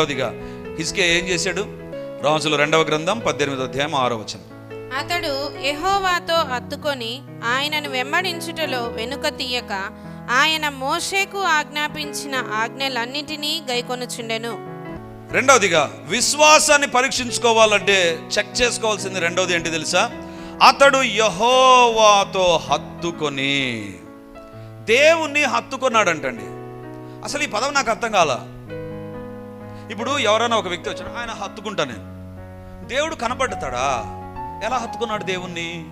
రెండవదిగా హిస్కే ఏం చేశాడు? రాజుల రెండవ గ్రంథం పద్దెనిమిదో అధ్యాయం ఆరో వచనం. అతడు యెహోవాతో అత్తుకొని ఆయనను వెంబడించుటలో వెనుక తీయక ఆయన మోషేకు ఆజ్ఞాపించిన ఆజ్ఞలన్నిటినీ గైకొనుచుండెను. రెండవదిగా విశ్వాసాన్ని పరీక్షించుకోవాలంటే చెక్ చేసుకోవాల్సింది రెండవది ఏంటి తెలుసా? అతడు యహోవాతో హత్తుకొని దేవుణ్ణి హత్తుకున్నాడంటండి. అసలు ఈ పదం నాకు అర్థం కాల? ఇప్పుడు ఎవరైనా ఒక వ్యక్తి వచ్చాడు ఆయన హత్తుకుంటా నేను. దేవుడు కనపడతాడా ఎలా హత్తుకున్నాడు దేవుణ్ణి?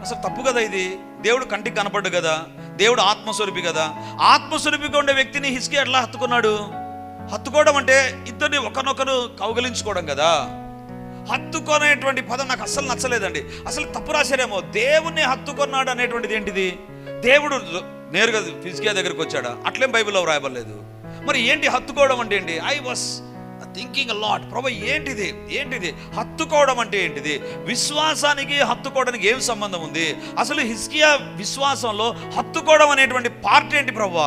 అసలు తప్పు కదా ఇది. దేవుడు కంటికి కనపడ్డు కదా. దేవుడు ఆత్మస్వరూపి కదా. ఆత్మస్వరూపిగా ఉండే వ్యక్తిని హిస్కి ఎట్లా హత్తుకున్నాడు? హత్తుకోవడం అంటే ఇద్దరిని ఒకరినొకరు కౌగలించుకోవడం కదా. హత్తుకొనేటువంటి పదం నాకు అస్సలు నచ్చలేదండి. అసలు తప్పు రాశారేమో. దేవుణ్ణి హత్తుకున్నాడు అనేటువంటిది ఏంటిది? దేవుడు నేరుగా ఫిజికియా దగ్గరికి వచ్చాడా? అట్లేం బైబిల్లో రాయబడలేదు మరి ఏంటి హత్తుకోవడం అంటే ఏంటి? ఐ వాస్ థింకింగ్ లాట్ ప్రభు ఏంటిది? ఏంటిది? హత్తుకోవడం అంటే ఏంటిది? విశ్వాసానికి హత్తుకోవడానికి ఏం సంబంధం ఉంది? అసలు హిస్కియా విశ్వాసంలో హత్తుకోవడం అనేటువంటి పార్ట్ ఏంటి ప్రభు?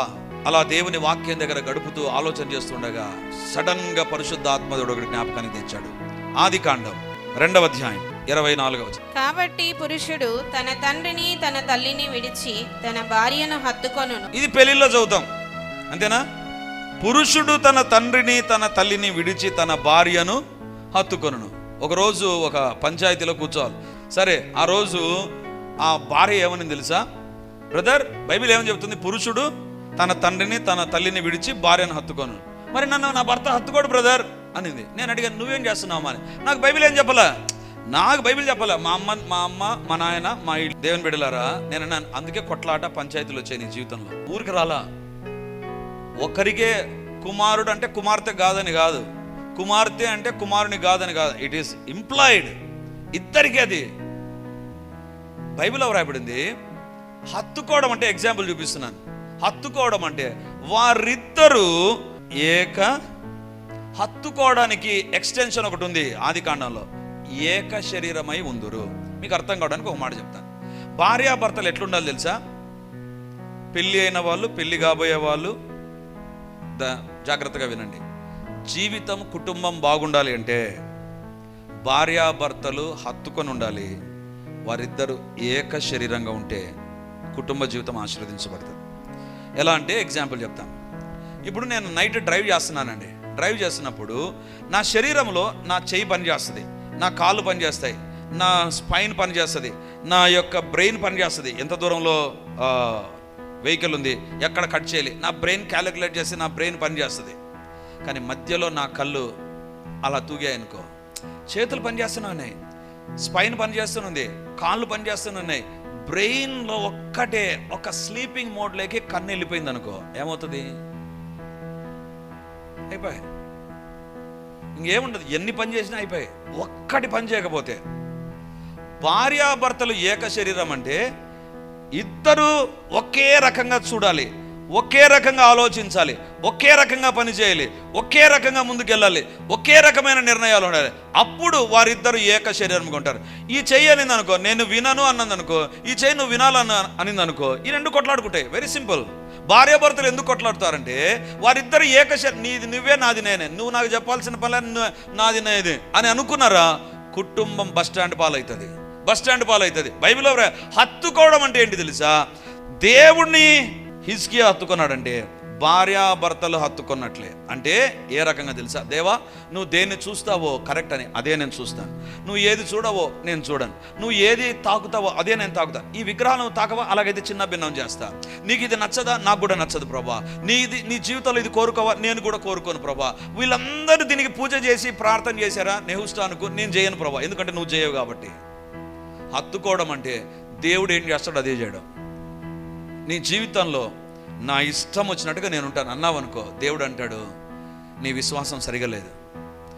అలా దేవుని వాక్యం దగ్గర గడుపుతూ ఆలోచన చేస్తుండగా సడన్గా పరిశుద్ధ ఆత్మదుడు ఒకటి జ్ఞాపకానికి తెచ్చాడు. ఆది కాండం రెండవ అధ్యాయం ఇరవై నాలుగవ. కాబట్టి పురుషుడు తన తండ్రిని తన తల్లిని విడిచి తన భార్యను హత్తుకొనును. ఇది పెళ్ళిలో చదువుతాం. అంతేనా? పురుషుడు తన తండ్రిని తన తల్లిని విడిచి తన భార్యను హత్తుకొనును. ఒకరోజు ఒక పంచాయతీలో కూర్చోవాలి. సరే ఆ రోజు ఆ భార్య ఏమని తెలుసా? బ్రదర్ బైబిల్ ఏమని చెబుతుంది పురుషుడు తన తండ్రిని తన తల్లిని విడిచి భార్యను హత్తుకొను. మరి నన్ను నా భర్త హత్తుకోడు బ్రదర్? అనింది. నేను అడిగాను నువ్వేం చేస్తున్నావు? అని. నాకు బైబిల్ ఏం చెప్పలే? నాకు బైబిల్ చెప్పలే? మా అమ్మ మా అమ్మ మా నాయన మా దేవుని బిడలారా నేను అన్నాను, అందుకే కొట్లాట పంచాయతీలు వచ్చాయి నీ జీవితంలో. ఊరికి రాలా. ఒకరికే కుమారుడు అంటే కుమార్తె కాదని కాదు. కుమార్తె అంటే కుమారుని కాదని కాదు. ఇట్ ఈస్ ఇంప్లాయిడ్ ఇద్దరికి అది. బైబిల్లో వ్రాయబడింది హత్తుకోవడం అంటే ఎగ్జాంపుల్ చూపిస్తున్నాను. హత్తుకోవడం అంటే వారిద్దరూ ఏక హత్తుకోవడానికి ఎక్స్టెన్షన్ ఒకటి ఉంది ఆది కాండంలో. ఏక శరీరమై ఉందురు. మీకు అర్థం కావడానికి ఒక మాట చెప్తాను. భార్యాభర్తలు ఎట్లుండాలి తెలుసా? పెళ్ళి అయిన వాళ్ళు పెళ్ళి కాబోయే వాళ్ళు జాగ్రత్తగా వినండి. జీవితం కుటుంబం బాగుండాలి అంటే భార్యాభర్తలు హత్తుకొని ఉండాలి. వారిద్దరు ఏక శరీరంగా ఉంటే కుటుంబ జీవితం ఆశీర్వదించబడుతుంది. ఎలా అంటే ఎగ్జాంపుల్ చెప్తాను. ఇప్పుడు నేను నైట్ డ్రైవ్ చేస్తున్నానండి. డ్రైవ్ చేస్తున్నప్పుడు నా శరీరంలో నా చెయ్యి పని చేస్తుంది నా కాళ్ళు పనిచేస్తాయి నా స్పైన్ పనిచేస్తుంది నా యొక్క బ్రెయిన్ పనిచేస్తుంది ఎంత దూరంలో వెహికల్ ఉంది ఎక్కడ కట్ చేయాలి? నా బ్రెయిన్ క్యాలిక్యులేట్ చేసి నా బ్రెయిన్ పనిచేస్తుంది కానీ మధ్యలో నా కళ్ళు అలా తూగాయనుకో చేతులు పనిచేస్తున్నాయి స్పైన్ పనిచేస్తున్నది కాళ్ళు పనిచేస్తున్నాయి బ్రెయిన్లో ఒక్కటే ఒక స్లీపింగ్ మోడ్లోకి కన్ను వెళ్ళిపోయింది అనుకో. ఏమవుతుంది? అయిపోయి. ఇంకేముండదు ఎన్ని పని చేసినా అయిపోయి. ఒక్కటి పని చేయకపోతే. భార్యాభర్తలు ఏక శరీరం అంటే ఇద్దరు ఒకే రకంగా చూడాలి ఒకే రకంగా ఆలోచించాలి ఒకే రకంగా పని చేయాలి ఒకే రకంగా ముందుకెళ్ళాలి ఒకే రకమైన నిర్ణయాలు ఉండాలి. అప్పుడు వారిద్దరు ఏక శరీరంగా ఉంటారు. ఈ చెయ్యి అనింది అనుకో నేను వినను అన్నది అనుకో ఈ చెయ్యి నువ్వు వినాలన్న అనింది అనుకో ఈ రెండు కొట్లాడుకుంటాయి. వెరీ సింపుల్ భార్యాభర్తలు ఎందుకు కొట్లాడుతారంటే వారిద్దరు ఏక శరీ నీది నువ్వే నాది నేనే. నువ్వు నాకు చెప్పాల్సిన పని నాది నేది అని అనుకున్నారా కుటుంబం బస్ స్టాండ్ పాలవుతుంది. బస్ స్టాండ్ పాలవుతుంది. బైబిల్లో హత్తుకోవడం అంటే ఏంటి తెలుసా? దేవుణ్ణి హిస్కియా హత్తుకున్నాడంటే భార్యాభర్తలు హత్తుకున్నట్లే. అంటే ఏ రకంగా తెలుసా? దేవా నువ్వు దేన్ని చూస్తావో కరెక్ట్ అని అదే నేను చూస్తాను. నువ్వు ఏది చూడవో నేను చూడను. నువ్వు ఏది తాకుతావో అదే నేను తాకుతా ఈ విగ్రహాలను తాకవా? అలాగైతే చిన్న భిన్నం చేస్తా. నీకు ఇది నచ్చదా? నాకు కూడా నచ్చదు ప్రభా. నీ ఇది నీ జీవితంలో ఇది కోరుకోవా? నేను కూడా కోరుకోను ప్రభా. వీళ్ళందరూ దీనికి పూజ చేసి ప్రార్థన చేశారా? నెహుస్తానుకు నేను చేయను ప్రభా. ఎందుకంటే నువ్వు చేయవు కాబట్టి. హత్తుకోవడం అంటే దేవుడు ఏం చేస్తాడు అదే చేయడం. నీ జీవితంలో నా ఇష్టం వచ్చినట్టుగా నేను ఉంటాను అన్నావు అనుకో దేవుడు అంటాడు నీ విశ్వాసం సరిగా లేదు.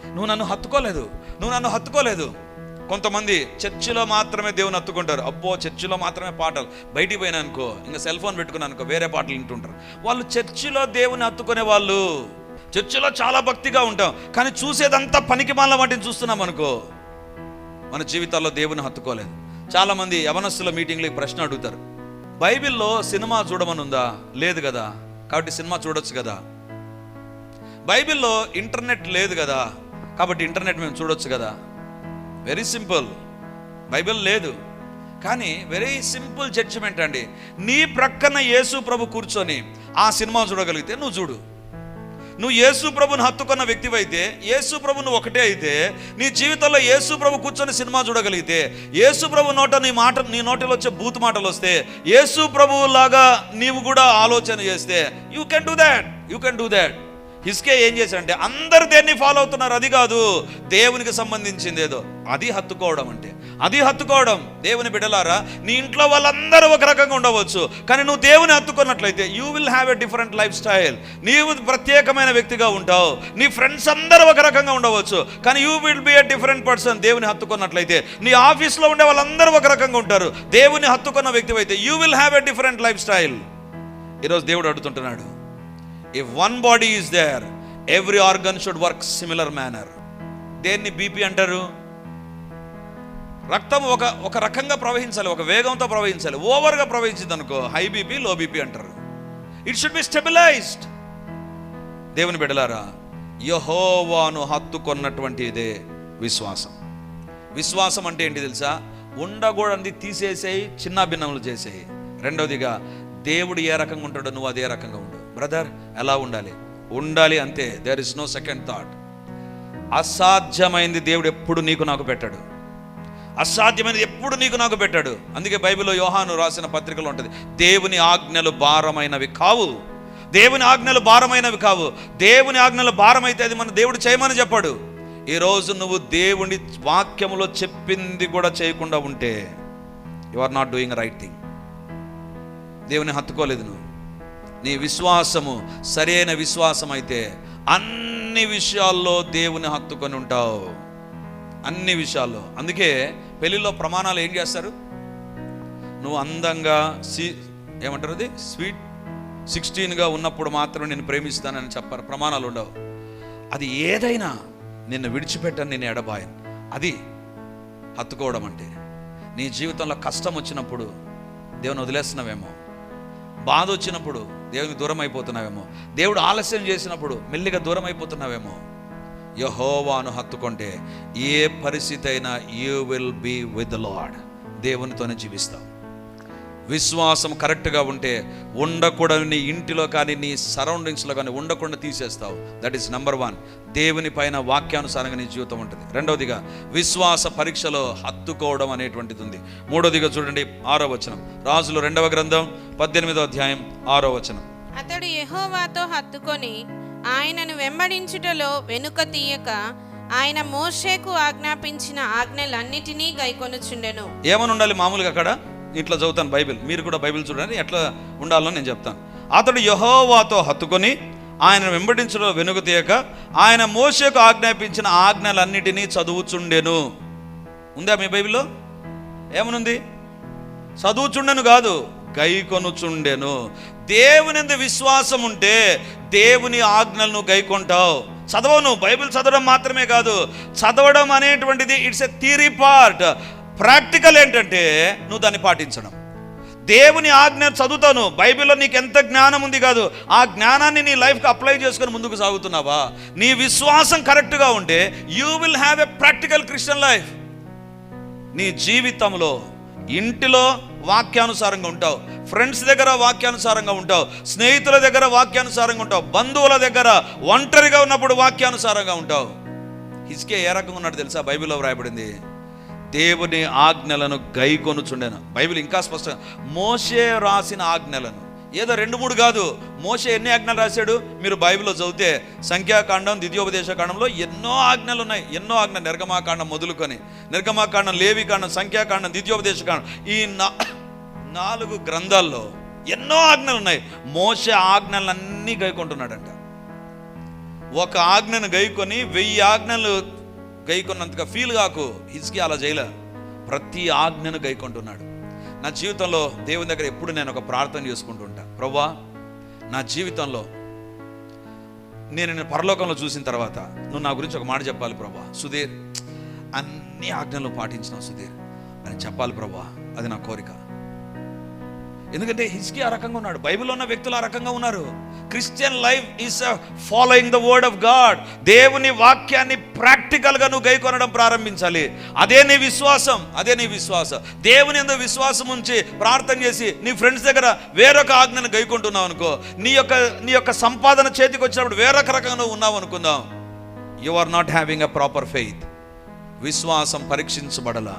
నువ్వు నన్ను హత్తుకోలేదు నువ్వు నన్ను హత్తుకోలేదు. కొంతమంది చర్చిలో మాత్రమే దేవుని హత్తుకుంటారు. అబ్బో చర్చిలో మాత్రమే పాటలు. బయటికి పోయినా అనుకో ఇంకా సెల్ ఫోన్ పెట్టుకున్నా అనుకో వేరే పాటలు వింటుంటారు. వాళ్ళు చర్చిలో దేవుని హత్తుకునే వాళ్ళు. చర్చిలో చాలా భక్తిగా ఉంటాం కానీ చూసేదంతా పనికి మాల వాటిని చూస్తున్నాం అనుకో మన జీవితాల్లో దేవుని హత్తుకోలేదు. చాలామంది యవనస్తుల మీటింగ్లో ప్రశ్న అడుగుతారు. బైబిల్లో సినిమా చూడమనుందా? లేదు కదా. కాబట్టి సినిమా చూడొచ్చు కదా. బైబిల్లో ఇంటర్నెట్ లేదు కదా. కాబట్టి ఇంటర్నెట్ మేము చూడొచ్చు కదా. Very simple. బైబిల్ లేదు. కానీ వెరీ సింపుల్ జడ్జిమెంట్ అండి. నీ ప్రక్కన యేసు ప్రభు కూర్చొని ఆ సినిమా చూడగలిగితే నువ్వు చూడు. నువ్వు యేసు ప్రభుని హత్తుకున్న వ్యక్తివైతే యేసు ప్రభు నువ్వు ఒకటే అయితే నీ జీవితంలో యేసు ప్రభు కూర్చొని సినిమా చూడగలిగితే యేసు ప్రభు నోట నీ మాట నీ నోటలో వచ్చే బూత్ మాటలు వస్తే యేసు ప్రభువు లాగా నీవు కూడా ఆలోచన చేస్తే you can do that you can do that హిస్కే ఏం చేశాడంటే అందరు దేన్ని ఫాలో అవుతున్నారు? అది కాదు దేవునికి సంబంధించింది ఏదో. అది హత్తుకోవడం అంటే. అది హత్తుకోవడం. దేవుని బిడలారా నీ ఇంట్లో వాళ్ళందరూ ఒక రకంగా ఉండవచ్చు. కానీ నువ్వు దేవుని హత్తుకున్నట్లయితే you will have a different life style నీవు ప్రత్యేకమైన వ్యక్తిగా ఉంటావు. నీ ఫ్రెండ్స్ అందరూ ఒక రకంగా ఉండవచ్చు. కానీ you will be a different person దేవుని హత్తుకున్నట్లయితే నీ ఆఫీస్లో ఉండే వాళ్ళందరూ ఒక రకంగా ఉంటారు. దేవుని హత్తుకున్న వ్యక్తి అయితే you will have a different life style ఈరోజు దేవుడు అడుగుతుంటున్నాడు if one body is there every organ should work similar manner దేన్ని బీపీ అంటారు? రక్తం ఒక ఒక రకంగా ప్రవహించాలి ఒక వేగంతో ప్రవహించాలి. ఓవర్గా ప్రవహించింది అనుకో హై బీపీ లో బీపీ అంటారు. ఇట్ షుడ్ బి స్టెబిలైజ్డ్ దేవుని బిడలారా యహోవాను హత్తుకొన్నటువంటి ఇదే విశ్వాసం. విశ్వాసం అంటే ఏంటి తెలుసా? ఉండకూడని తీసేసేయి చిన్న భిన్నములు చేసేయి. రెండవదిగా దేవుడు ఏ రకంగా ఉంటాడో నువ్వు అదే రకంగా ఉంటాడు బ్రదర్ ఎలా ఉండాలి? ఉండాలి అంతే there is no second thought అసాధ్యమైంది దేవుడు ఎప్పుడు నీకు నాకు పెట్టాడు. అసాధ్యమైనది ఎప్పుడు నీకు నాకు పెట్టాడు. అందుకే బైబిల్లో యోహాను రాసిన పత్రికలో ఉంటుంది దేవుని ఆజ్ఞలు భారమైనవి కావు. దేవుని ఆజ్ఞలు భారమైనవి కావు. దేవుని ఆజ్ఞలు భారమైతే అది మన దేవుడు చేయమని చెప్పాడు. ఈరోజు నువ్వు దేవుని వాక్యములో చెప్పింది కూడా చేయకుండా ఉంటే you are not doing right thing దేవుని హత్తుకోలేదు నువ్వు. నీ విశ్వాసము సరైన విశ్వాసం అయితే అన్ని విషయాల్లో దేవుని హత్తుకొని ఉంటావు. అన్ని విషయాల్లో. అందుకే పెళ్ళిలో ప్రమాణాలు ఏం చేస్తారు? నువ్వు అందంగా సి ఏమంటారు అది? స్వీట్ సిక్స్టీన్గా ఉన్నప్పుడు మాత్రం నేను ప్రేమిస్తానని చెప్పారు. ప్రమాణాలు ఉండవు. అది ఏదైనా నిన్ను విడిచిపెట్టని నేను ఎడబాయను. అది హత్తుకోవడం అంటే. నీ జీవితంలో కష్టం వచ్చినప్పుడు దేవుని వదిలేస్తున్నావేమో? బాధ వచ్చినప్పుడు దేవునికి దూరం అయిపోతున్నావేమో దేవుడు ఆలస్యం చేసినప్పుడు మెల్లిగా దూరం అయిపోతున్నావేమో యహోవాను హత్తుకుంటే ఏ పరిస్థితి అయినా you will be with Lord దేవునితోనే జీవిస్తావు. విశ్వాసం కరెక్ట్గా ఉంటే ఉండకూడని నీ ఇంటిలో కానీ నీ సరౌండింగ్స్లో కానీ ఉండకుండా తీసేస్తావు. దట్ ఈస్ నెంబర్ వన్ దేవుని పైన వాక్యానుసారంగా నీ జీవితం ఉంటుంది. రెండవదిగా విశ్వాస పరీక్షలో హత్తుకోవడం అనేటువంటిది ఉంది. మూడవదిగా చూడండి ఆరో వచనం. రాజులు రెండవ గ్రంథం పద్దెనిమిదో అధ్యాయం ఆరో వచనం. అతడు యెహోవాతో హత్తుకొని ఆయనను వెంబడించుటలో వెనుక తీయక ఆయన మోషేకు ఆజ్ఞాపించిన ఆజ్ఞలన్నిటినీ గైకొనుచుండెను. ఏమని ఉండాలి మామూలుగా అక్కడ? ఇట్లా చదువుతాను బైబిల్. మీరు కూడా బైబిల్ చూడండి ఎట్లా ఉండాలో నేను చెప్తాను. అతడు యహోవాతో హత్తుకొని ఆయన వెంబడించడం వెనుక తీయక ఆయన మోసకు ఆజ్ఞాపించిన ఆజ్ఞలన్నిటినీ చదువుచుండెను. ఉందా మీ బైబిల్లో? ఏమనుంది? చదువుచుండెను కాదు గైకొనుచుండెను దేవుని విశ్వాసం ఉంటే దేవుని ఆజ్ఞలను గైకొంటావు చదవను బైబిల్ చదవడం మాత్రమే కాదు చదవడం అనేటువంటిది it's a theory part practical ఏంటంటే నువ్వు దాన్ని పాటించడం. దేవుని ఆజ్ఞ చదువుతాను. బైబిల్లో నీకు ఎంత జ్ఞానం ఉంది కాదు. ఆ జ్ఞానాన్ని నీ లైఫ్కి అప్లై చేసుకొని ముందుకు సాగుతున్నావా? నీ విశ్వాసం కరెక్ట్గా ఉంటే you will have a practical Christian life. నీ జీవితంలో ఇంటిలో వాక్యానుసారంగా ఉంటావు. ఫ్రెండ్స్ దగ్గర వాక్యానుసారంగా ఉంటావు. స్నేహితుల దగ్గర వాక్యానుసారంగా ఉంటావు. బంధువుల దగ్గర ఒంటరిగా ఉన్నప్పుడు వాక్యానుసారంగా ఉంటావు. ఇసుకే ఏ రకంగా ఉన్నాడు తెలుసా? బైబిల్లో వ్రాయబడింది. దేవుని ఆజ్ఞలను గైకొనుచుండెను. బైబిల్ ఇంకా స్పష్టంగా మోసే రాసిన ఆజ్ఞలను. ఏదో రెండు మూడు కాదు. మోసే ఎన్ని ఆజ్ఞలు రాశాడు? మీరు బైబిల్లో చదివితే సంఖ్యాకాండం ద్వితీయోపదేశకాండంలో ఎన్నో ఆజ్ఞలు ఉన్నాయి ఎన్నో ఆజ్ఞ నిర్గమాకాండం మొదలుకొని నిర్గమాకాండం లేవికాండం సంఖ్యాకాండం ద్వితీయోపదేశ కాండం ఈ నా నాలుగు గ్రంథాల్లో ఎన్నో ఆజ్ఞలు ఉన్నాయి మోసే ఆజ్ఞలన్నీ గైకుంటున్నాడంట. ఒక ఆజ్ఞను గైకొని వెయ్యి ఆజ్ఞలు గైకొన్నంతగా ఫీల్ కాకు. హిజ్కి అలా చేయలే ప్రతి ఆజ్ఞను గైకొంటున్నాడు. నా జీవితంలో దేవుని దగ్గర ఎప్పుడు నేను ఒక ప్రార్థన చేసుకుంటుంటా ప్రవ్వా నా జీవితంలో నేను నేను పరలోకంలో చూసిన తర్వాత నువ్వు నా గురించి ఒక మాట చెప్పాలి ప్రభా సుధీర్ అన్ని ఆజ్ఞలు పాటించినావు సుధీర్. అని చెప్పాలి ప్రభా అది నా కోరిక. ఎందుకంటే హిస్కి ఆ రకంగా ఉన్నాడు. బైబిల్లో ఉన్న వ్యక్తులు ఆ రకంగా ఉన్నారు. Christian life is following the word of God దేవుని వాక్యాన్ని ప్రాక్టికల్గా నువ్వు గైకొనడం ప్రారంభించాలి. అదే నీ విశ్వాసం అదే నీ విశ్వాసం. దేవుని ఎందు విశ్వాసం ఉంచి ప్రార్థన చేసి నీ ఫ్రెండ్స్ దగ్గర వేరొక ఆజ్ఞను గైకుంటున్నావు అనుకో నీ యొక్క నీ యొక్క సంపాదన చేతికి వచ్చినప్పుడు వేరొక రకంగా నువ్వు ఉన్నావు అనుకుందాం. You are not having a proper faith విశ్వాసం పరీక్షించబడలా.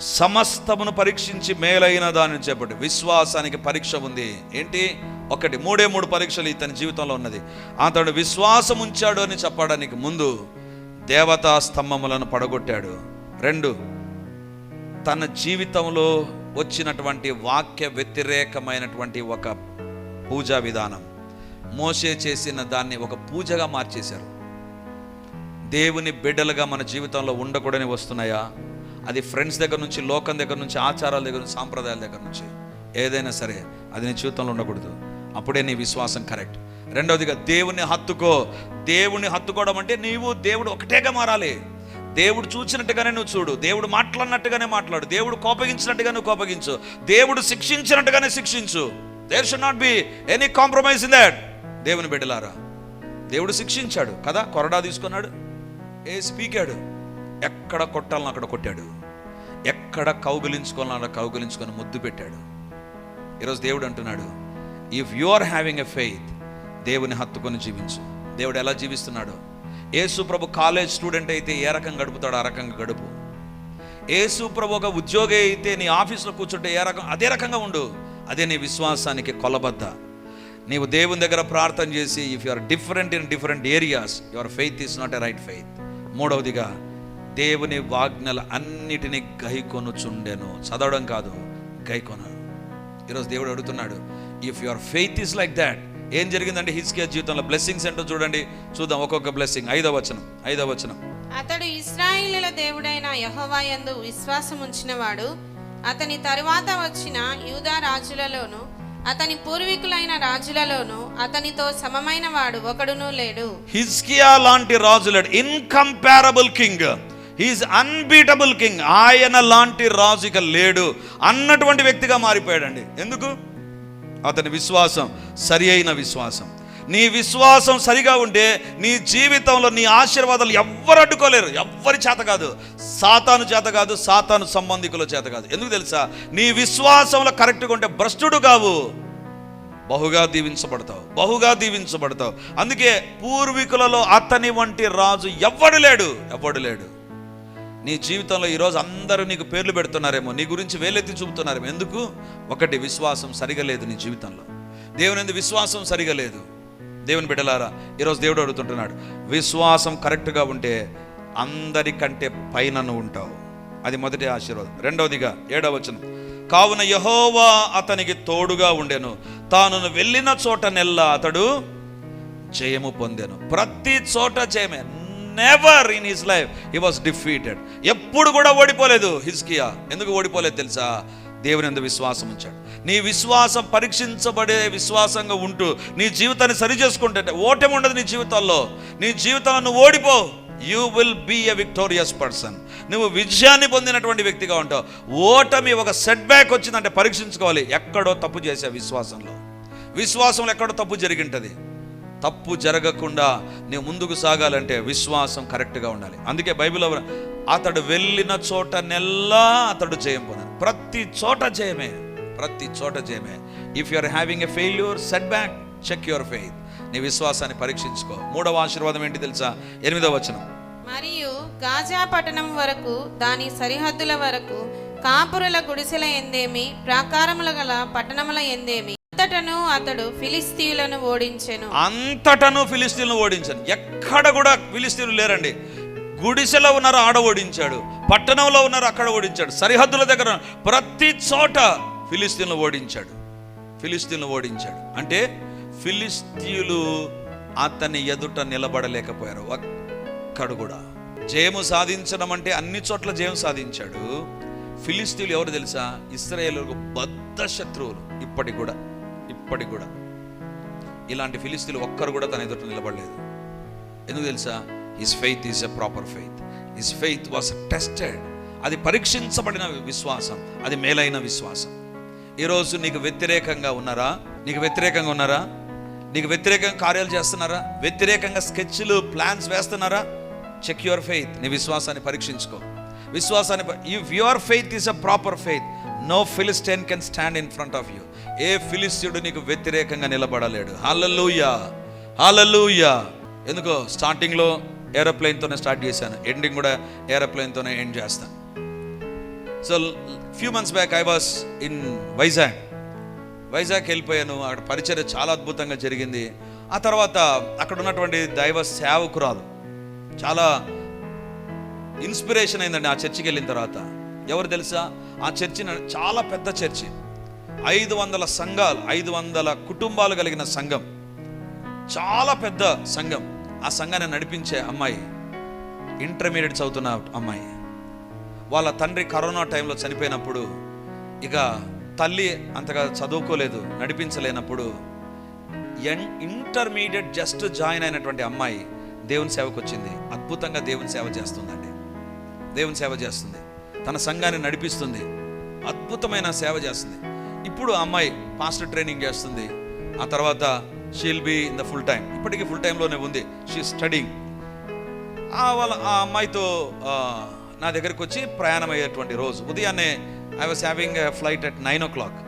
సమస్తమును పరీక్షించి మేలైన దానిని చెప్పండి విశ్వాసానికి పరీక్ష ఉంది. ఏంటి? ఒకటి. మూడే మూడు పరీక్షలు ఇతని జీవితంలో ఉన్నది. అతడు విశ్వాసం ఉంచాడు అని చెప్పడానికి ముందు దేవతా స్తంభములను పడగొట్టాడు. రెండు. తన జీవితంలో వచ్చినటువంటి వాక్య వ్యతిరేకమైనటువంటి ఒక పూజా విధానం. మోసే చేసిన దాన్ని ఒక పూజగా మార్చేశారు. దేవుని బిడ్డలుగా మన జీవితంలో ఉండకూడని వస్తున్నాయా? అది ఫ్రెండ్స్ దగ్గర నుంచి లోకం దగ్గర నుంచి ఆచారాల దగ్గర నుంచి సాంప్రదాయాల దగ్గర నుంచి ఏదైనా సరే అది నీ జీవితంలో ఉండకూడదు. అప్పుడే నీ విశ్వాసం కరెక్ట్ రెండవదిగా దేవుని హత్తుకో. దేవుని హత్తుకోవడం అంటే నీవు దేవుడు ఒకటేగా మారాలి. దేవుడు చూచినట్టుగానే నువ్వు చూడు. దేవుడు మాట్లాడినట్టుగానే మాట్లాడు. దేవుడు కోపగించినట్టుగా నువ్వు కోపగించు. దేవుడు శిక్షించినట్టుగానే శిక్షించు. There should not be any compromise in that దేవుని బిడ్డలారా దేవుడు శిక్షించాడు కదా? కొరడా తీసుకున్నాడు? ఏ స్పీకాడు? ఎక్కడ కొట్టాలని అక్కడ కొట్టాడు. ఎక్కడ కౌగులించుకోవాలన్నా కౌగులించుకొని ముద్దు పెట్టాడు. ఈరోజు దేవుడు అంటున్నాడు if you are having a faith దేవుని హత్తుకొని జీవించు. దేవుడు ఎలా జీవిస్తున్నాడు? యేసు ప్రభు కాలేజ్ స్టూడెంట్ అయితే ఏ రకంగా గడుపుతాడో ఆ రకంగా గడుపు. యేసు ప్రభు ఒక ఉద్యోగి అయితే నీ ఆఫీస్లో కూర్చుంటే ఏ రకం అదే రకంగా ఉండు. అదే నీ విశ్వాసానికి కొలబద్ద. నీవు దేవుని దగ్గర ప్రార్థన చేసి if you are different in different areas your faith is not a right faith మూడవదిగా దేవుని వాజ్ఞల అన్నిటినీ గైకొనుచుండెను చదవడం కాదు గైకొను ఈరోజు దేవుడు అడుగుతున్నాడు if your faith is like that ఏం జరిగిందంటే హిస్కియా జీవితంలో? బ్లెస్సింగ్స్ ఏంటో చూడండి చూద్దాం ఒక్కొక్క బ్లెస్సింగ్ ఐదవ వచనం ఐదవ వచనం. అతడు ఇస్రాయిలుల దేవుడైన యెహోవాయందు విశ్వాసం ఉంచినవాడు అతని తరువాత వచ్చిన యూదా రాజులలోను అతని పూర్వీకులైన రాజులలోను అతనితో సమమైన వాడు ఒకడును లేడు. హిస్కియా లాంటి రాజులేడు incomparable king he is unbeatable king ఆయన లాంటి రాజు ఇక లేడు. అన్నటువంటి వ్యక్తిగా మారిపోయాడండి. ఎందుకు? అతని విశ్వాసం సరి అయిన విశ్వాసం. నీ విశ్వాసం సరిగా ఉంటే నీ జీవితంలో నీ ఆశీర్వాదాలు ఎవ్వరు అడ్డుకోలేరు. ఎవ్వరి చేత కాదు. సాతాను చేత కాదు సాతాను సంబంధికుల చేత కాదు. ఎందుకు తెలుసా? నీ విశ్వాసంలో కరెక్ట్గా ఉంటే భ్రష్టుడు కావు. బహుగా దీవించబడతావు. బహుగా దీవించబడతావు. అందుకే పూర్వీకులలో అతని వంటి రాజు ఎవ్వడు లేడు. ఎవ్వడు లేడు. నీ జీవితంలో ఈరోజు అందరూ నీకు పేర్లు పెడుతున్నారేమో నీ గురించి వేలెత్తి చూపుతున్నారేమో. ఎందుకు? ఒకటి విశ్వాసం సరిగా లేదు నీ జీవితంలో. దేవుని ఎందుకు విశ్వాసం సరిగా లేదు దేవుని బిడ్డలారా ఈరోజు దేవుడు అడుగుతుంటున్నాడు విశ్వాసం కరెక్ట్గా ఉంటే అందరికంటే పైన ఉంటావు. అది మొదటి ఆశీర్వాదం. రెండవదిగా ఏడవ వచనం కావున యహోవా అతనికి తోడుగా ఉండెను. తాను వెళ్ళిన చోట నెల్లా అతడు జయము పొందాను. ప్రతి చోట జయమే. Never in his life he was defeated ఎప్పుడు కూడా ఓడిపోలేదు హిస్కియా ఎందుకు ఓడిపోలేదు తెలుసా? దేవుని ఎందు విశ్వాసం ఉంచాడు. నీ విశ్వాసం పరీక్షించబడే విశ్వాసంగా ఉంటూ నీ జీవితాన్ని సరి చేసుకుంటే ఓటమి ఉండదు నీ జీవితంలో నీ జీవితంలో నువ్వు ఓడిపో. You will be a victorious person నువ్వు విజయాన్ని పొందినటువంటి వ్యక్తిగా ఉంటావు. ఓటమి ఒక సెట్ బ్యాక్ వచ్చిందంటే పరీక్షించుకోవాలి. ఎక్కడో తప్పు చేసే విశ్వాసంలో. విశ్వాసంలో ఎక్కడో తప్పు జరిగింటది. తప్పు జరగకుండా నీ ముందుకు సాగాలంటే విశ్వాసం కరెక్ట్గా ఉండాలి. అందుకే బైబిల్ అతడు వెళ్ళిన చోట నెల్లా అతడు జయం పొందాడు. ప్రతి చోట జయమే ప్రతి చోట జయమే. If you are having a failure set back check your faith నీ విశ్వాసాన్ని పరీక్షించుకో. మూడవ ఆశీర్వాదం ఏంటి తెలుసా? ఎనిమిదవ వచనం. మరియు గాజా పట్టణం వరకు దాని సరిహద్దుల వరకు కాపురుల గుడిసెల ఎందేమి ప్రాకారముల గల పట్టణముల ఎందేమి అంతటను అతడు ఫిలిస్తీయులను ఓడించెను. అంతటను ఫిలిస్తీన్లు ఓడించాను. ఎక్కడ కూడా ఫిలిస్తీన్లు లేరండి. గుడిసెలో ఉన్నారు ఆడ ఓడించాడు. పట్టణంలో ఉన్నారు అక్కడ ఓడించాడు. సరిహద్దుల దగ్గర ప్రతి చోట ఫిలిస్తీన్లు ఓడించాడు. ఫిలిస్తీన్లు ఓడించాడు. అంటే ఫిలిస్తీయులు అతని ఎదుట నిలబడలేకపోయారు. ఒక్కడు కూడా. జయము సాధించడం అంటే అన్ని చోట్ల జయం సాధించాడు. ఫిలిస్తీన్లు ఎవరు తెలుసా? ఇస్రాయేల్ బద్ద శత్రువులు. ఇప్పటికి కూడా. ఇప్పటికి కూడా. ఇలాంటి ఫిలిస్తీన్లు ఒక్కరు కూడా తన ఎదుట నిలబడలేదు. ఎందుకు తెలుసా? His faith is a proper faith. His faith was tested. అది పరీక్షించబడిన విశ్వాసం. అది మేలైన విశ్వాసం. ఈరోజు నీకు వ్యతిరేకంగా ఉన్నారా? నీకు వ్యతిరేకంగా ఉన్నారా? నీకు వ్యతిరేకంగా కార్యాలు చేస్తున్నారా? వ్యతిరేకంగా స్కెచ్లు ప్లాన్స్ వేస్తున్నారా? చెక్ యువర్ ఫెయిత్ నీ విశ్వాసాన్ని పరీక్షించుకో. విశ్వాసాన్ని if your faith is a proper faith no Philistine can stand in front of you ఏ ఫిలిస్తీయుడు నీకు వ్యతిరేకంగా నిలబడలేడు. హాలూయా హాలూయా ఎందుకో స్టార్టింగ్లో ఏరోప్లేన్తోనే స్టార్ట్ చేశాను. ఎండింగ్ కూడా ఏరోప్లేన్తోనే ఎండ్ చేస్తాను. So few months back I was in Vizag Vizag వెళ్ళిపోయాను. అక్కడ పరిచర్య చాలా అద్భుతంగా జరిగింది. ఆ తర్వాత అక్కడ ఉన్నటువంటి దైవ సేవకురాలు చాలా ఇన్స్పిరేషన్ అయిందండి ఆ చర్చికి వెళ్ళిన తర్వాత. ఎవరు తెలుసా? ఆ చర్చి చాలా పెద్ద చర్చి. ఐదు వందల సంఘాలు ఐదు వందల కుటుంబాలు కలిగిన సంఘం. చాలా పెద్ద సంఘం. ఆ సంఘాన్ని నడిపించే అమ్మాయి ఇంటర్మీడియట్ చదువుతున్న అమ్మాయి. వాళ్ళ తండ్రి కరోనా టైంలో చనిపోయినప్పుడు ఇక తల్లి అంతగా చదువుకోలేదు నడిపించలేనప్పుడు ఎన్ ఇంటర్మీడియట్ జస్ట్ జాయిన్ అయినటువంటి అమ్మాయి దేవుని సేవకు వచ్చింది అద్భుతంగా దేవుని సేవ చేస్తుందండి. దేవుని సేవ చేస్తుంది. తన సంఘాన్ని నడిపిస్తుంది. అద్భుతమైన సేవ చేస్తుంది. ఇప్పుడు ఆ అమ్మాయి పాస్టర్ ట్రైనింగ్ చేస్తుంది. ఆ తర్వాత she'll be in the full time ఇప్పటికీ ఫుల్ టైంలోనే ఉంది. షీ స్టడింగ్ ఆ వాళ్ళ ఆ అమ్మాయితో నా దగ్గరికి వచ్చి ప్రయాణం అయ్యేటువంటి రోజు. ఉదయాన్నే I was having flight at nine o'clock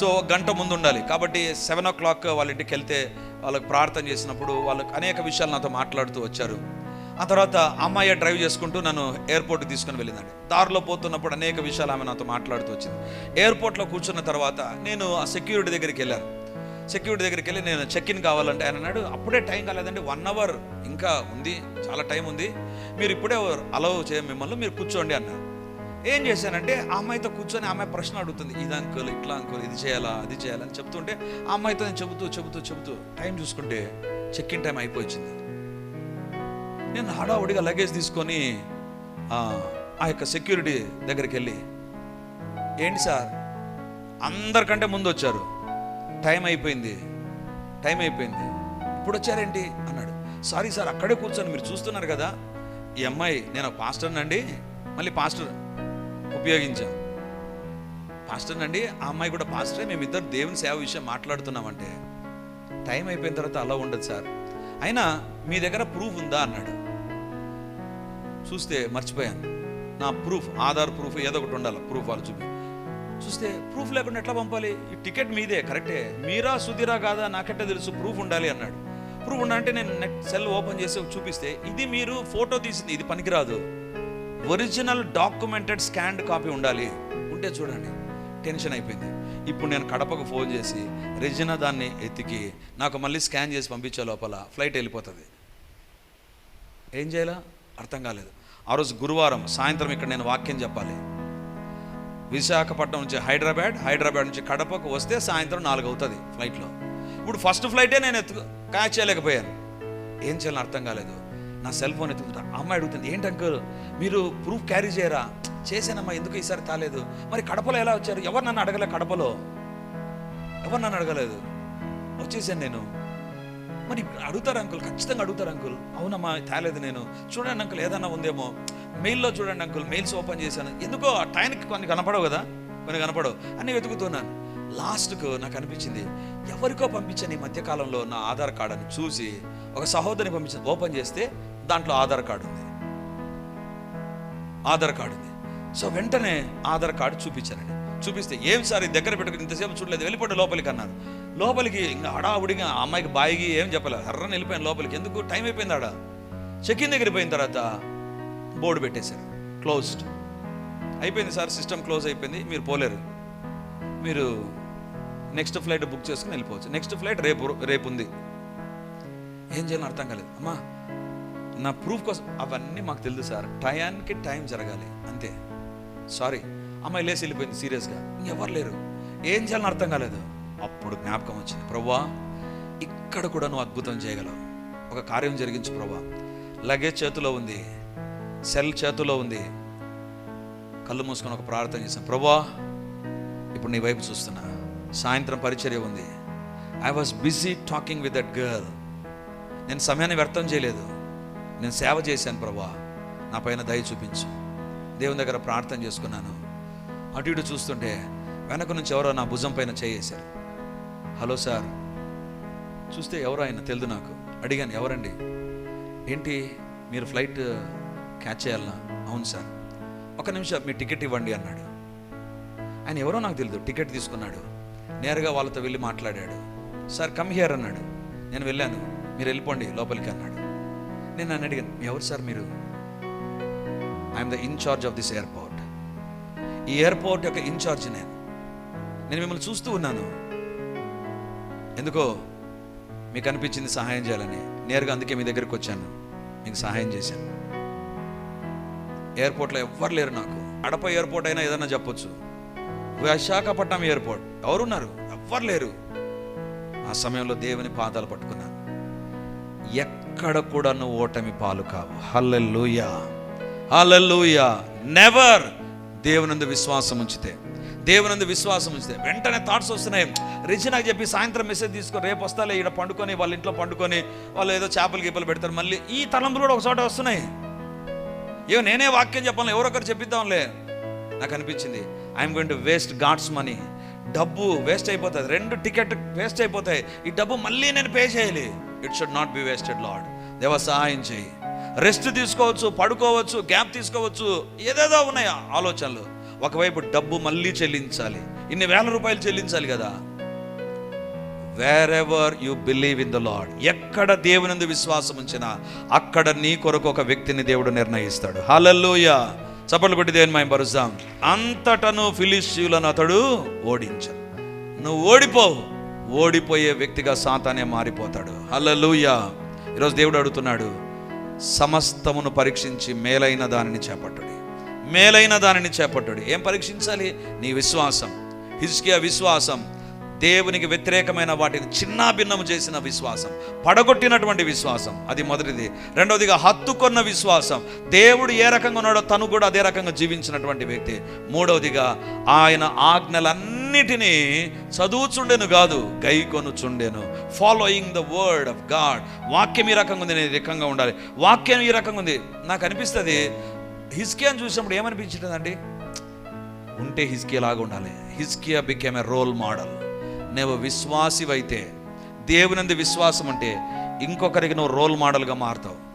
so గంట ముందు ఉండాలి. కాబట్టి సెవెన్ ఓ క్లాక్ వాళ్ళ ఇంటికి వెళ్తే వాళ్ళకి ప్రార్థన చేసినప్పుడు వాళ్ళకి అనేక విషయాలు నాతో మాట్లాడుతూ వచ్చారు. ఆ తర్వాత అమ్మాయి డ్రైవ్ చేసుకుంటూ నన్ను ఎయిర్పోర్ట్కి తీసుకుని వెళ్ళిందండి. దారిలో పోతున్నప్పుడు అనేక విషయాలు ఆమె నాతో మాట్లాడుతూ వచ్చింది. ఎయిర్పోర్ట్లో కూర్చున్న తర్వాత నేను ఆ సెక్యూరిటీ దగ్గరికి వెళ్ళాను సెక్యూరిటీ దగ్గరికి వెళ్ళి నేను చెక్ ఇన్ కావాలంటే ఆయన అన్నాడు అప్పుడే టైం కాలేదండి వన్ అవర్ ఇంకా ఉంది చాలా టైం ఉంది. మీరు ఇప్పుడే అలౌ చేయ మిమ్మల్ని మీరు కూర్చోండి అన్నారు ఏం చేశానంటే ఆ అమ్మాయితో కూర్చొని అమ్మాయి ప్రశ్న అడుగుతుంది ఇది అంకుల్ ఇట్లా అంకుల్ ఇది చేయాలా అది చేయాలని చెప్తుంటే ఆ అమ్మాయితో నేను చెబుతూ చెబుతూ చెబుతూ టైం చూసుకుంటే చెక్ ఇన్ టైం అయిపోయింది నేను హడావుడిగా లగేజ్ తీసుకొని ఆ, యొక్క సెక్యూరిటీ దగ్గరికి వెళ్ళి ఏంటి సార్ అందరికంటే ముందు వచ్చారు. టైం అయిపోయింది. టైం అయిపోయింది. ఇప్పుడు వచ్చారేంటి? అన్నాడు. సారీ సార్ అక్కడే కూర్చొని మీరు చూస్తున్నారు కదా. ఈ అమ్మాయి నేను పాస్టర్నండి మళ్ళీ పాస్టర్ ఉపయోగించాను పాస్టర్నండి ఆ అమ్మాయి కూడా పాస్టరే మేమిద్దరు దేవుని సేవ విషయం మాట్లాడుతున్నామంటే. టైం అయిపోయిన తర్వాత అలా ఉండదు సార్ అయినా మీ దగ్గర ప్రూఫ్ ఉందా? అన్నాడు. చూస్తే మర్చిపోయాను. నా ప్రూఫ్ ఆధార్ ప్రూఫ్ ఏదో ఒకటి ఉండాలి ప్రూఫ్ వాళ్ళు చూపి. చూస్తే ప్రూఫ్ లేకుండా ఎట్లా పంపాలి? ఈ టికెట్ మీదే కరెక్టే. మీరా సుధీరా కాదా? నాకెట్టే తెలుసు? ప్రూఫ్ ఉండాలి అన్నాడు. ప్రూఫ్ ఉండాలంటే నేను నెట్ సెల్ ఓపెన్ చేసి చూపిస్తే ఇది మీరు ఫోటో తీసింది ఇది పనికిరాదు. ఒరిజినల్ డాక్యుమెంటెడ్ స్కాన్డ్ కాపీ ఉండాలి. ఉంటే చూడండి టెన్షన్ అయిపోయింది. ఇప్పుడు నేను కడపకు ఫోన్ చేసి రెజినా దాన్ని ఎత్తికి నాకు మళ్ళీ స్కాన్ చేసి పంపించే లోపల ఫ్లైట్ వెళ్ళిపోతుంది. ఏం చేయాలా? అర్థం కాలేదు. ఆ రోజు గురువారం సాయంత్రం ఇక్కడ నేను వాక్యం చెప్పాలి. విశాఖపట్నం నుంచి హైదరాబాద్ హైదరాబాద్ నుంచి కడపకు వస్తే సాయంత్రం నాలుగు అవుతుంది ఫ్లైట్లో. ఇప్పుడు ఫస్ట్ ఫ్లైటే నేను ఎత్తు క్యాచ్ చేయలేకపోయాను ఏం చేయాలని అర్థం కాలేదు. నా సెల్ ఫోన్ ఎత్తుకుంటా అమ్మాయి అడుగుతుంది ఏంటి అంకుల్ మీరు ప్రూఫ్ క్యారీ చేయరా? చేశానమ్మా ఎందుకు ఈసారి తాలేదు మరి కడపలో ఎలా వచ్చారు? ఎవరు నన్ను అడగలే కడపలో? ఎవరు నన్ను అడగలేదు? వచ్చేసాను నేను. మరి ఇప్పుడు అడుగుతారు అంకుల్ ఖచ్చితంగా అడుగుతారు అంకుల్. అవునమ్మా తేలేదు నేను. చూడండి అంకుల్ ఏదన్నా ఉందేమో. మెయిల్లో చూడండి అంకుల్ మెయిల్స్ ఓపెన్ చేశాను. ఎందుకో ఆ టైంకి కొన్ని కనపడవు కదా? కొన్ని కనపడవు. అన్ని వెతుకుతున్నాను. లాస్ట్కు నాకు అనిపించింది ఎవరికో పంపించాను ఈ మధ్యకాలంలో నా ఆధార్ కార్డ్ అని చూసి ఒక సహోదరిని పంపించాను ఓపెన్ చేస్తే దాంట్లో ఆధార్ కార్డు ఉంది. ఆధార్ కార్డు ఉంది. సో వెంటనే ఆధార్ కార్డు చూపించానండి. చూపిస్తే ఏం సార్ ఇది దగ్గర పెట్టుకుని ఇంతసేపు చూడలేదు వెళ్ళిపోండి లోపలికి అన్నారు. లోపలికి ఇంకా హడావుడిగా ఆ అమ్మాయికి బాయికి ఏం చెప్పలేదు. హర్రని వెళ్ళిపోయాను లోపలికి. ఎందుకు? టైం అయిపోయింది ఆడ. చెక్ ఇన్ దగ్గర పోయిన తర్వాత బోర్డు పెట్టేశారు. క్లోజ్డ్ అయిపోయింది సార్ సిస్టమ్ క్లోజ్ అయిపోయింది. మీరు పోలేరు. మీరు నెక్స్ట్ ఫ్లైట్ బుక్ చేసుకుని వెళ్ళిపోవచ్చు. నెక్స్ట్ ఫ్లైట్ రేపు రేపు ఉంది. ఏం చేయాలని అర్థం కాలేదు. అమ్మా నా ప్రూఫ్ కోసం అవన్నీ మాకు తెలుసు సార్. టయానికి టైం జరగాలి. అంతే. సారీ అమ్మాయి లేచి వెళ్ళిపోయింది సీరియస్గా. ఎవరు లేరు. ఏం చేయాలని అర్థం కాలేదు. అప్పుడు జ్ఞాపకం వచ్చింది. ప్రవ్వా ఇక్కడ కూడా నువ్వు అద్భుతం చేయగలవు. ఒక కార్యం జరిగించు ప్రభా లగేజ్ చేతిలో ఉంది. సెల్ చేతిలో ఉంది. కళ్ళు మూసుకొని ఒక ప్రార్థన చేశాను. ప్రభా ఇప్పుడు నీ వైపు చూస్తున్నా. సాయంత్రం పరిచర్య ఉంది. I was busy talking with that girl నేను సమయాన్ని వ్యర్థం చేయలేదు. నేను సేవ చేశాను ప్రభా నా పైన దయ చూపించు. దేవుని దగ్గర ప్రార్థన చేసుకున్నాను. అటు ఇటు చూస్తుంటే వెనక నుంచి ఎవరో నా భుజం పైన చేయేశారు. హలో సార్ చూస్తే ఎవరో ఆయన తెలియదు నాకు. అడిగాను ఎవరండి? ఏంటి మీరు ఫ్లైట్ క్యాచ్ చేయాలనా? అవును సార్. ఒక నిమిషం మీ టికెట్ ఇవ్వండి అన్నాడు. ఆయన ఎవరో నాకు తెలియదు టికెట్ తీసుకున్నాడు. నేరుగా వాళ్ళతో వెళ్ళి మాట్లాడాడు. సార్ కమ్ హియర్ అన్నాడు. నేను వెళ్ళాను మీరు వెళ్ళిపోండి లోపలికి అన్నాడు. నేను నన్ను అడిగాను ఎవరు సార్ మీరు? I'm the incharge of this airport. ఈ ఎయిర్పోర్ట్ యొక్క ఇన్ఛార్జ్ నేను. నేను మిమ్మల్ని చూస్తూ ఉన్నాను. ఎందుకో మీకు అనిపించింది సహాయం చేయాలని. నేరుగా అందుకే మీ దగ్గరికి వచ్చాను. మీకు సహాయం చేశాను. ఎయిర్పోర్ట్లో ఎవ్వరు లేరు నాకు. అడప ఎయిర్పోర్ట్ అయినా ఏదైనా చెప్పొచ్చు. విశాఖపట్నం ఎయిర్పోర్ట్. ఎవరున్నారు? ఎవ్వరు లేరు. ఆ సమయంలో దేవుని పాదాలు పట్టుకున్నాను. ఎక్కడ కూడా నువ్వు ఓటమి పాలు కావు. హల్లెల్లుయా హల్లెల్లుయా నెవర్ దేవునందు విశ్వాసం ఉంచితే దేవునందు విశ్వాసం ఉంచితే వెంటనే థాట్స్ వస్తున్నాయి. రిచి నాకు చెప్పి సాయంత్రం మెసేజ్ తీసుకొని రేపు వస్తాలే ఇక్కడ పండుకొని వాళ్ళ ఇంట్లో పండుకొని వాళ్ళు ఏదో చేపలు గీపలు పెడతారు మళ్ళీ ఈ తలంపులు కూడా ఒకచోట వస్తున్నాయి. ఏమో నేనే వాక్యం చెప్పాలి ఎవరొకరు చెప్పిద్దాంలే. నాకు అనిపించింది I'm going to waste God's money డబ్బు వేస్ట్ అయిపోతుంది రెండు టికెట్ వేస్ట్ అయిపోతాయి. ఈ డబ్బు మళ్ళీ నేను పే చేయాలి. It should not be wasted Lord దేవ సహాయం చేయి. రెస్ట్ తీసుకోవచ్చు పడుకోవచ్చు గ్యాప్ తీసుకోవచ్చు ఏదేదో ఉన్నాయి ఆలోచనలు. ఒకవైపు డబ్బు మళ్ళీ చెల్లించాలి ఇన్ని వేల రూపాయలు చెల్లించాలి కదా. Wherever you believe in the Lord ఎక్కడ దేవునందు విశ్వాసం ఉంచినా అక్కడ నీ కొరకు ఒక వ్యక్తిని దేవుడు నిర్ణయిస్తాడు. హలల్లోయ చప్పట్లు కొట్టి దేవుని మేము పరుస్తాం అంతటను ఫిలిస్యులను అతడు ఓడించాడు. నువ్వు ఓడిపోవు ఓడిపోయే వ్యక్తిగా సాతానే మారిపోతాడు. హలలుయ ఈరోజు దేవుడు అడుగుతున్నాడు సమస్తమును పరీక్షించి మేలైన దానిని చేపట్టుడి. మేలైన దానిని చేపట్టుడి. ఏం పరీక్షించాలి? నీ విశ్వాసం. హిజ్కియా విశ్వాసం. దేవునికి వ్యతిరేకమైన వాటిని చిన్నాభిన్నము చేసిన విశ్వాసం పడగొట్టినటువంటి విశ్వాసం అది మొదటిది. రెండవదిగా హత్తుకొన్న విశ్వాసం. దేవుడు ఏ రకంగా ఉన్నాడో తను కూడా అదే రకంగా జీవించినటువంటి వ్యక్తి. మూడవదిగా ఆయన ఆజ్ఞలన్నిటినీ చదువుచుండెను కాదు గై కొనుచుండెను following the word of God వాక్యం ఈ రకంగా ఉంది నేను ఈ రకంగా ఉండాలి. వాక్యం ఈ రకంగా ఉంది. నాకు అనిపిస్తుంది హిస్కియాని చూసినప్పుడు ఏమనిపించిందండి? ఉంటే హిస్కియా లాగా ఉండాలి. హిస్కియా బికెమ్ ఎ రోల్ మోడల్ నువ్వు విశ్వాసివైతే దేవునందు విశ్వాసం అంటే ఇంకొకరికి నువ్వు రోల్ మోడల్గా మారుతావు.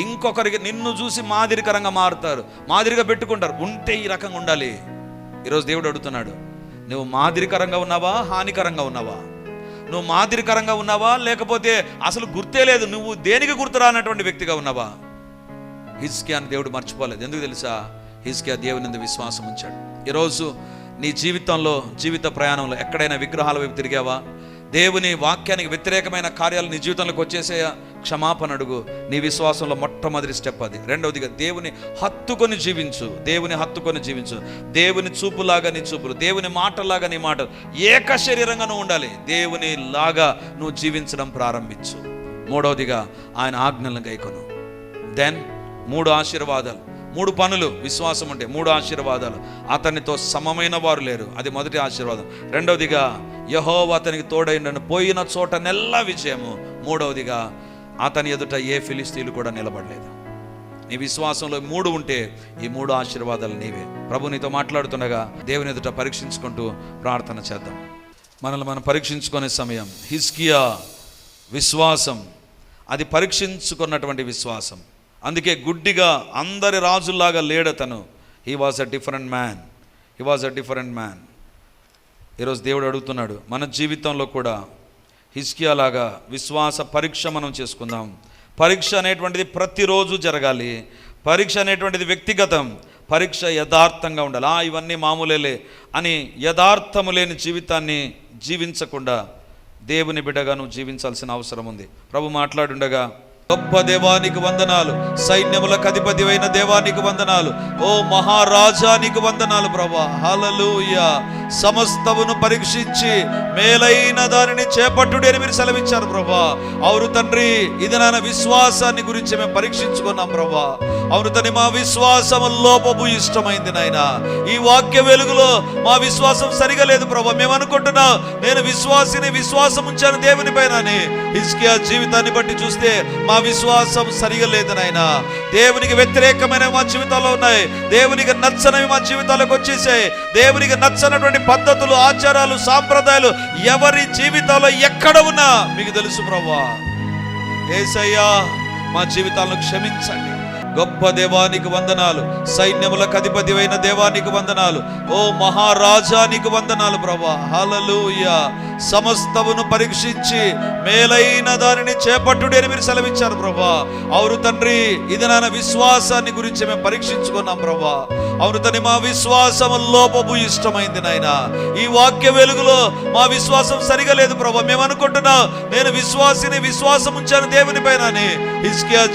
ఇంకొకరికి నిన్ను చూసి మాదిరికరంగా మారుతారు మాదిరిగా పెట్టుకుంటారు. ఉంటే ఈ రకంగా ఉండాలి. ఈరోజు దేవుడు అడుగుతున్నాడు నువ్వు మాదిరికరంగా ఉన్నావా హానికరంగా ఉన్నావా? నువ్వు మాదిరికరంగా ఉన్నావా? లేకపోతే అసలు గుర్తే లేదు నువ్వు దేనికి గుర్తురానటువంటి వ్యక్తిగా ఉన్నావా? హిజ్కియాని దేవుడు మర్చిపోలేదు. ఎందుకు తెలుసా? హిజ్కియా దేవుని విశ్వాసం ఉంచాడు. ఈరోజు నీ జీవితంలో జీవిత ప్రయాణంలో ఎక్కడైనా విగ్రహాల వైపు తిరిగావా? దేవుని వాక్యానికి వ్యతిరేకమైన కార్యాలు నీ జీవితంలోకి వచ్చేసే క్షమాపణ అడుగు. నీ విశ్వాసంలో మొట్టమొదటి స్టెప్ అది. రెండవదిగా దేవుని హత్తుకొని జీవించు. దేవుని హత్తుకొని జీవించు. దేవుని చూపులాగా నీ చూపులు దేవుని మాటలాగా నీ మాటలు. ఏక శరీరంగా నువ్వు ఉండాలి. దేవుని లాగా నువ్వు జీవించడం ప్రారంభించు. మూడవదిగా ఆయన ఆజ్ఞలను గైకొను. దెన్ మూడు ఆశీర్వాదాలు. మూడు పనులు విశ్వాసం అంటే మూడు ఆశీర్వాదాలు. అతనితో సమమైన వారు లేరు. అది మొదటి ఆశీర్వాదం. రెండవదిగా యహో అతనికి తోడైండను పోయిన చోట నెల్ల విజయము. మూడవదిగా అతని ఎదుట ఏ ఫిలిస్తీన్లు కూడా నిలబడలేదు. నీ విశ్వాసంలో మూడు ఉంటే ఈ మూడు ఆశీర్వాదాలు నీవే. ప్రభు నీతో మాట్లాడుతుండగా దేవుని ఎదుట పరీక్షించుకుంటూ ప్రార్థన చేద్దాం. మనల్ని మనం పరీక్షించుకునే సమయం. హిస్కియా విశ్వాసం. అది పరీక్షించుకున్నటువంటి విశ్వాసం. అందుకే గుడ్డిగా అందరి రాజుల్లాగా లేడతను he was a different man he was a different man ఈరోజు దేవుడు అడుగుతున్నాడు మన జీవితంలో కూడా హిస్కియా లాగా విశ్వాస పరీక్ష మనం చేసుకుందాం. పరీక్ష అనేటువంటిది ప్రతిరోజు జరగాలి. పరీక్ష అనేటువంటిది వ్యక్తిగతం. పరీక్ష యథార్థంగా ఉండాలి. ఆ ఇవన్నీ మామూలేలే అని యథార్థము లేని జీవితాన్ని జీవించకుండా దేవుని బిడ్డగా నువ్వు జీవించాల్సిన అవసరం ఉంది. ప్రభు మాట్లాడుండగా గొప్ప దేవానికి వందనాలు. సైన్యములకు అధిపతివైన దేవానికి వందనాలు. ఓ మహారాజానికి వందనాలు ప్రభా. హలలుయ సమస్తమును పరీక్షించి మేలైన దానిని చేపట్టుడి అని మీరు సెలవిచ్చారు ప్రభా. అవును తండ్రి ఇది నాన్న విశ్వాసాన్ని గురించి మేము పరీక్షించుకున్నాం ప్రభా. అవును తని మా విశ్వాసం లోపము ఇష్టమైంది నాయన. ఈ వాక్య వెలుగులో మా విశ్వాసం సరిగా లేదు ప్రభా. మేము అనుకుంటున్నాం నేను విశ్వాసిని విశ్వాసం ఉంచాను దేవుని పైన అని జీవితాన్ని బట్టి చూస్తే మా విశ్వాసం సరిగా లేదు నాయన. దేవునికి వ్యతిరేకమైన మా జీవితాల్లో ఉన్నాయి. దేవునికి నచ్చనవి మా జీవితాలకు వచ్చేసాయి. దేవునికి నచ్చనటువంటి పద్ధతులు ఆచారాలు సాంప్రదాయాలు ఎవరి జీవితాల్లో ఎక్కడ ఉన్నా మీకు తెలుసు ప్రభా. ఏసయ్యా మా జీవితాలను క్షమించండి. గొప్ప దేవానికి వందనాలు. సైన్యములకు అధిపతి అయిన దేవానికి వందనాలు. ఓ మహారాజానికి వందనాలు ప్రభా. హలలుయ సమస్తమును పరీక్షించి మేలైన దానిని చేపట్టుడి అని మీరు సెలవిచ్చారు ప్రభా. అవును తండ్రి ఇది నాన్న విశ్వాసాన్ని గురించి మేము పరీక్షించుకున్నాం ప్రభా. అవును మా విశ్వాసం లోపము ఇష్టమైంది నాయన. ఈ వాక్య వెలుగులో మా విశ్వాసం సరిగా లేదు ప్రభా. మేము అనుకుంటున్నాం నేను విశ్వాసిని విశ్వాసం ఉంచాను దేవుని పైన అని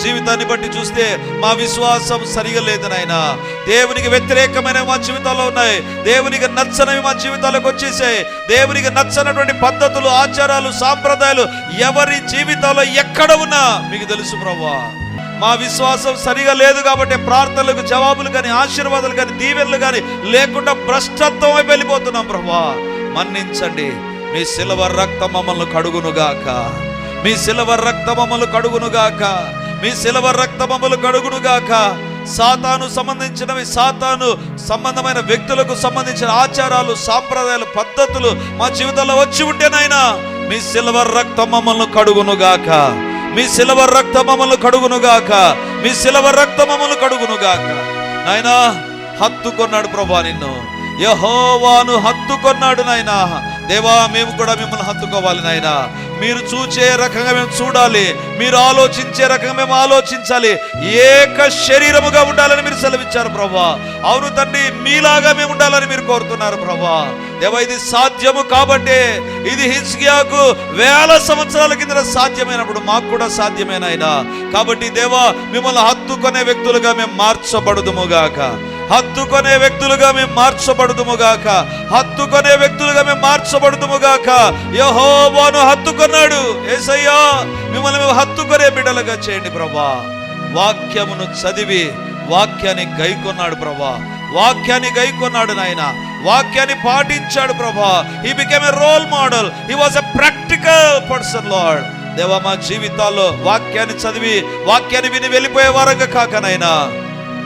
జీవితాన్ని బట్టి చూస్తే మా విశ్వాసం సరిగా లేదు నాయన. దేవునికి వ్యతిరేకమైన మా జీవితాల్లో ఉన్నాయి. దేవునికి నచ్చనవి మా జీవితాలకు వచ్చేసాయి. దేవునికి నచ్చనటువంటి పద్ధతులు ఆచారాలు సాంప్రదాయాలు ఎవరి జీవితాల్లో ఎక్కడ ఉన్నా మీకు తెలుసు ప్రభా. మా విశ్వాసం సరిగా లేదు కాబట్టి ప్రార్థనలకు జవాబులు కానీ ఆశీర్వాదాలు కానీ దీవెనలు కానీ లేకుండా భ్రష్టత్వం వైపు వెళ్ళిపోతున్నాం ప్రభా మన్నించండి. మీ సిల్వ రక్త మమ్మల్ని కడుగునుగాక. మీ సిల్వ రక్త మమ్మల్ని కడుగునుగాక. మీ సిల్వ రక్త మమ్మల్ని కడుగునుగాక. సాతాను సంబంధించినవి సాతాను సంబంధమైన వ్యక్తులకు సంబంధించిన ఆచారాలు సాంప్రదాయాలు పద్ధతులు మా జీవితంలో వచ్చి ఉంటేనైనా మీ సిల్వర్ రక్తం మమ్మల్ని కడుగునుగాక. మీ సిల్వర్ రక్త మమ్మల్ని కడుగునుగాక మీ సిల్వర్ రక్త మమ్మల్ని కడుగునుగాక నాయనా హత్తుకొన్నాడు ప్రభా నిన్ను. యహోవాను హత్తుకొన్నాడు నాయనా. దేవా మేము కూడా మిమ్మల్ని హత్తుకోవాలి నాయనా. మీరు చూచే రకంగా మేము చూడాలి. మీరు ఆలోచించే రకంగా మేము ఆలోచించాలి. ఏక శరీరముగా ఉండాలని మీరు సెలవిచ్చారు ప్రభా. అవును తండ్రి మీలాగా మేము ఉండాలని మీరు కోరుతున్నారు ప్రభా. దేవా ఇది సాధ్యము కాబట్టే ఇది హిజ్కియాకు వేల సంవత్సరాల కింద సాధ్యమైనప్పుడు మాకు కూడా సాధ్యమేనాయన కాబట్టి దేవా మిమ్మల్ని హత్తుకునే వ్యక్తులుగా మేము మార్చబడదుముగాక హత్తుకొనే వ్యక్తులుగా మేము మార్చబడుదుముగాక. హత్తుకొనే వ్యక్తులుగా మేము మార్చబడుదుముగాక. యహోవాను హత్తుకున్నాడు. ఏసయ్యా మిమ్మల్ని మేము హత్తుకొనే బిడ్డలుగా చేయండి ప్రభా. వాక్యమును చదివి వాక్యాన్ని గైకొన్నాడు ప్రభా. వాక్యాన్ని గైకొన్నాడు నాయన. వాక్యాన్ని పాటించాడు ప్రభా. ఈ became a role model he was a practical person Lord దేవా మా జీవితాల్లో వాక్యాన్ని చదివి వాక్యాన్ని విని వెళ్ళిపోయే వారంగా కాకనైనా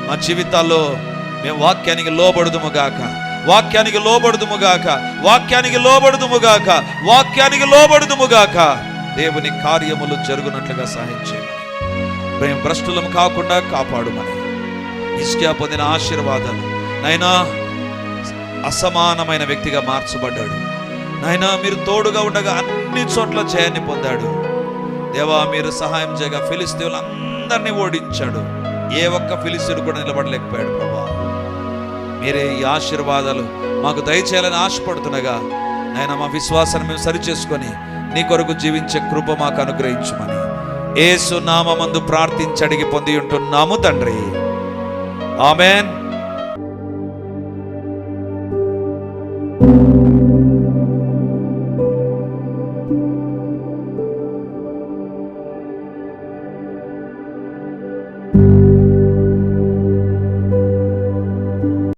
మా జీవితాల్లో మేము వాక్యానికి లోబడుదుముగాక వాక్యానికి లోబడుదుముగాక వాక్యానికి లోబడుదుముగాక వాక్యానికి లోబడుదుముగాక దేవుని కార్యములు జరుగునట్లుగా సహాయం చేయమని. ప్రేమ భ్రష్టులం కాకుండా కాపాడుమని. ఇష్క్యా పొందిన ఆశీర్వాదాలు. నైనా అసమానమైన వ్యక్తిగా మార్చబడ్డాడు. నాయనా మీరు తోడుగా ఉండగా అన్ని చోట్ల జయాన్ని పొందాడు. దేవా మీరు సహాయం చేయగా ఫిలిస్తీన్లందరినీ ఓడించాడు. ఏ ఒక్క ఫిలిస్తీన్ కూడా నిలబడలేకపోయాడు ప్రభా. మీరే ఈ ఆశీర్వాదాలు మాకు దయచేయాలని ఆశపడుతుండగా నాయన మా విశ్వాసాన్ని మేము సరిచేసుకొని నీ కొరకు జీవించే కృప మాకు అనుగ్రహించమని ఏసు నామందు ప్రార్థించి అడిగి పొంది ఉంటున్నాము తండ్రి. ఆమెన్.